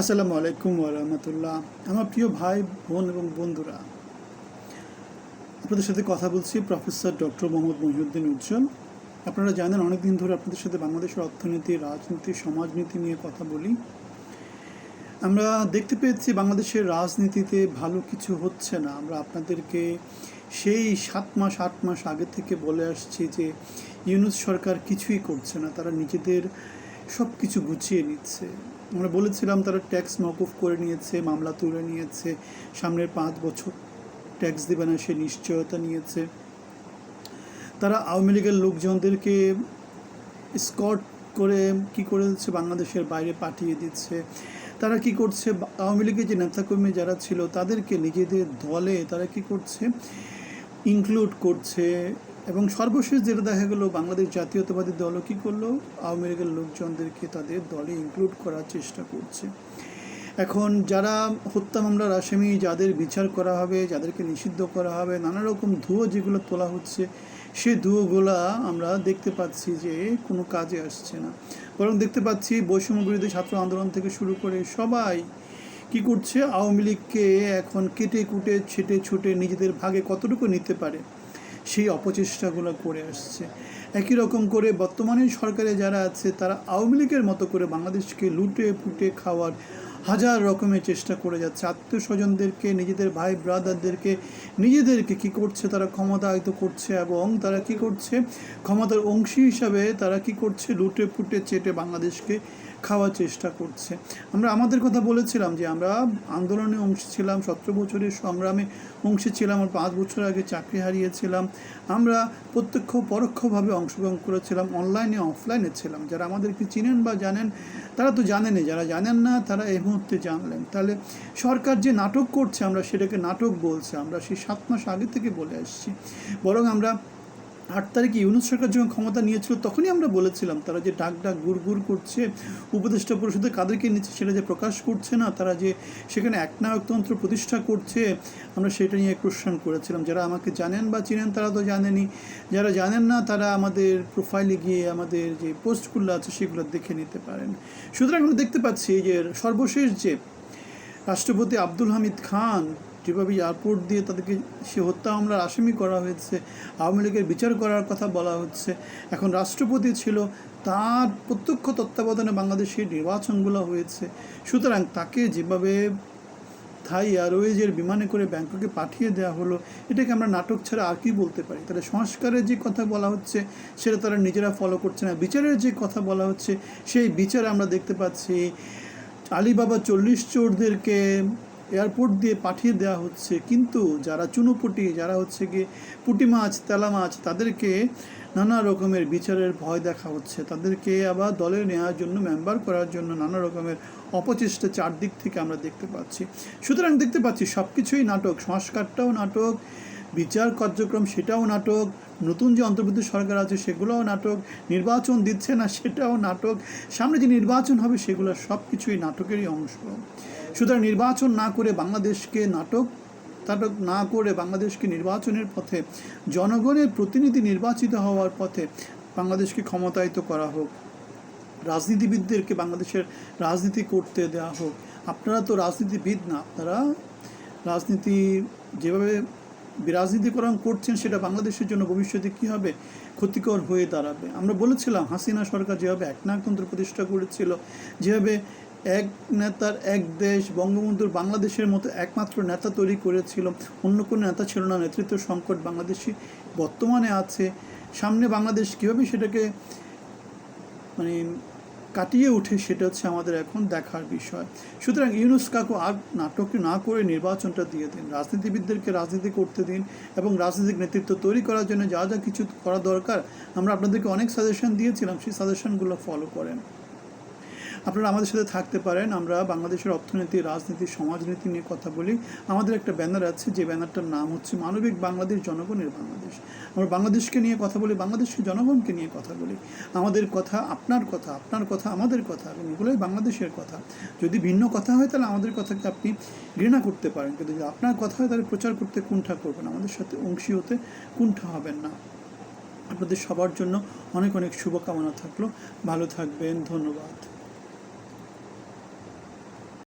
আসসালামু আলাইকুম রহমতুল্লাহ। আমার প্রিয় ভাই, বোন এবং বন্ধুরা, আপনাদের সাথে কথা বলছি প্রফেসর ডক্টর মোহাম্মদ মহিউদ্দিন উজ্জ্বল। আপনারা জানেন অনেক দিন ধরে আপনাদের সাথে বাংলাদেশের অর্থনীতি, রাজনীতি, সমাজনীতি নিয়ে কথা বলি। আমরা দেখতে পেয়েছি বাংলাদেশের রাজনীতিতে ভালো কিছু হচ্ছে না। আমরা আপনাদেরকে সেই সাত মাস, আট মাস আগে থেকে বলে আসছি যে, ইউনুস সরকার কিছুই করছে না। তারা নিজেদের সব কিছু গুছিয়ে নিচ্ছে। আমরা বলেছিলাম তারা ট্যাক্স মকুফ করে নিয়েছে, মামলা তুলে নিয়েছে, সামনের পাঁচ বছর ট্যাক্স দেবে না, সে নিশ্চয়তা নিয়েছে। তারা আওয়ামী লীগের লোকজনদেরকে স্কট করে কি করে বাংলাদেশের বাইরে পাঠিয়ে দিচ্ছে। তারা কি করছে, আওয়ামী লীগের যে নেতাকর্মী যারা ছিল, তাদেরকে নিজেদের দলে তারা কি করছে ইনক্লুড করছে এবং সর্বশেষ যেটা দেখা গেলো, বাংলাদেশ জাতীয়তাবাদী দলও কী করল? আওয়ামী লীগের লোকজনদেরকে তাদের দলে ইনক্লুড করার চেষ্টা করছে। এখন যারা হত্যা মামলার আসামি, যাদের বিচার করা হবে, যাদেরকে নিষিদ্ধ করা হবে, নানা রকম ধুয়ো যেগুলো তোলা হচ্ছে, সে ধুয়োগুলা আমরা দেখতে পাচ্ছি যে কোনো কাজে আসছে না। বরং দেখতে পাচ্ছি বৈষম্য বিরোধী ছাত্র আন্দোলন থেকে শুরু করে সবাই কি করছে? আওয়ামী লীগকে এখন কেটে কুটে, ছেটে ছুটে নিজেদের ভাগে কতটুকু নিতে পারে? সেই অপচেষ্টাগুলো করে আসছে। একই রকম করে বর্তমানে সরকারে যারা আছে, তারা আওয়ামী লীগের মতো করে বাংলাদেশকে লুটে পুটে খাওয়ার হাজার রকমের চেষ্টা করে যাচ্ছে। আত্মীয় স্বজনদেরকে নিজেদের ভাই ব্রাদারদেরকে, নিজেদেরকে কি করছে, তারা ক্ষমতায়িত করছে এবং তারা কি করছে, ক্ষমতার অংশী হিসাবে তারা কি করছে, লুটে পুটে চেটে বাংলাদেশকে খাওয়ার চেষ্টা করছে। আমরা, আমাদের কথা বলেছিলাম যে আমরা আন্দোলনে অংশ ছিলাম, সতেরো বছরের সংগ্রামে অংশে ছিলাম, আর পাঁচ বছর আগে চাকরি হারিয়েছিলাম। আমরা প্রত্যক্ষ পরোক্ষভাবে অংশগ্রহণ করেছিলাম, অনলাইনে, অফলাইনে ছিলাম। যারা আমাদেরকে চিনেন বা জানেন, তারা তো জানেনই। যারা জানেন না, তারা এই মুহূর্তে জানলেন। তাহলে সরকার যে নাটক করছে, আমরা সেটাকে নাটক বলছে। আমরা সেই সাত মাস আগে থেকে বলে আসছি। বরং আমরা আট তারিখে ইউনুস সরকার যখন ক্ষমতা নিয়েছিল, তখনই আমরা বলেছিলাম, তারা যে ডাক ডাক গুড় গুড় করছে, উপদেষ্টা পরিষদে কাদেরকে নিচ্ছে সেটা যে প্রকাশ করছে না, তারা যে সেখানে একনায়কতন্ত্র প্রতিষ্ঠা করছে, আমরা সেটা নিয়ে কোশ্চেন করেছিলাম। যারা আমাকে জানেন বা চিনেন, তারা তো জানেনই যারা জানেন না, তারা আমাদের প্রোফাইলে গিয়ে আমাদের যে পোস্টগুলো আছে, সেগুলো দেখে নিতে পারেন। সুতরাং আমরা দেখতে পাচ্ছি যে সর্বশেষ যে রাষ্ট্রপতি আব্দুল হামিদ খান যেভাবে এয়ারপোর্ট দিয়ে তাদেরকে সে হত্যা হামলার আসামি করা হয়েছে, আওয়ামী লীগের বিচার করার কথা বলা হচ্ছে। এখন রাষ্ট্রপতি ছিল, তার প্রত্যক্ষ তত্ত্বাবধানে বাংলাদেশের নির্বাচনগুলো হয়েছে। সুতরাং তাকে যেভাবে থাই এয়ারওয়েজের বিমানে করে ব্যাংককে পাঠিয়ে দেওয়া হলো, এটাকে আমরা নাটক ছাড়া আর কি বলতে পারি? তাহলে সংস্কারের যে কথা বলা হচ্ছে, সেটা তারা নিজেরা ফলো করছে না। বিচারের যে কথা বলা হচ্ছে, সেই বিচার আমরা দেখতে পাচ্ছি, আলিবাবা চল্লিশ চোরদেরকে এয়ারপোর্ট দিয়ে পাঠিয়ে দেওয়া হচ্ছে। কিন্তু যারা চুনোপুটি, যারা হচ্ছে গিয়ে পুঁটি মাছ, তেলা মাছ, তাদেরকে নানা রকমের বিচারের ভয় দেখা হচ্ছে। তাদেরকে আবার দলে নেওয়ার জন্য মেম্বার করার জন্য নানা রকমের অপচেষ্টা চারদিক থেকে আমরা দেখতে পাচ্ছি। সুতরাং দেখতে পাচ্ছি সব কিছুই নাটক। সংস্কারটাও নাটক, বিচার কার্যক্রম সেটাও নাটক, নতুন যে অন্তর্বর্তী সরকার আছে সেগুলোও নাটক, নির্বাচন দিচ্ছে না সেটাও নাটক, সামনে যে নির্বাচন হবে সেগুলো সব কিছুই নাটকেরই অংশ। সুতরাং নির্বাচন না করে বাংলাদেশকে নাটক নাটক না করে বাংলাদেশকে নির্বাচনের পথে, জনগণের প্রতিনিধি নির্বাচিত হওয়ার পথে বাংলাদেশকে ক্ষমতায়িত করা হোক। রাজনীতিবিদদেরকে বাংলাদেশের রাজনীতি করতে দেওয়া হোক। আপনারা তো রাজনীতিবিদ না, আপনারা রাজনীতি যেভাবে রাজনীতিকরণ করছেন, সেটা বাংলাদেশের জন্য ভবিষ্যতে কী হবে? ক্ষতিকর হয়ে দাঁড়াবে। আমরা বলেছিলাম, হাসিনা সরকার যেভাবে একনায়কতন্ত্র প্রতিষ্ঠা করেছিল, যেভাবে এক নেতার এক দেশ বঙ্গবন্ধুর বাংলাদেশের মতো একমাত্র নেতা তৈরি করেছিল। অন্য কোনো নেতা ছিল না। নেতৃত্ব সংকট বাংলাদেশি বর্তমানে আছে। সামনে বাংলাদেশ কীভাবে সেটাকে মানে কাটিয়ে উঠে সেটা হচ্ছে আমাদের এখন দেখার বিষয়। সুতরাং ইউনুস কাকু আর নাটক না করে নির্বাচনটা দিয়ে দিন। রাজনীতিবিদদেরকে রাজনীতি করতে দিন এবং রাজনৈতিক নেতৃত্ব তৈরি করার জন্য যা যা কিছু করা দরকার, আমরা আপনাদেরকে অনেক সাজেশন দিয়েছিলাম। সেই সাজেশনগুলো ফলো করেন। আপনারা আমাদের সাথে থাকতে পারেন। আমরা বাংলাদেশের অর্থনীতি, রাজনীতি, সমাজনীতি নিয়ে কথা বলি। আমাদের একটা ব্যানার আছে, যে ব্যানারটার নাম হচ্ছে মানবিক বাংলাদেশ, জনগণের বাংলাদেশ। আমরা বাংলাদেশকে নিয়ে কথা বলি, বাংলাদেশের জনগণকে নিয়ে কথা বলি। আমাদের কথা আপনার কথা আপনার কথা আমাদের কথা, এবং এগুলোই বাংলাদেশের কথা। যদি ভিন্ন কথা হয়, তাহলে আমাদের কথাকে আপনি ঘৃণা করতে পারেন। কিন্তু যদি আপনার কথা হয়, তাহলে প্রচার করতে কুণ্ঠা করবেন আমাদের সাথে অংশী হতে কুণ্ঠা হবেন না। আপনাদের সবার জন্য অনেক অনেক শুভকামনা থাকল। ভালো থাকবেন। ধন্যবাদ।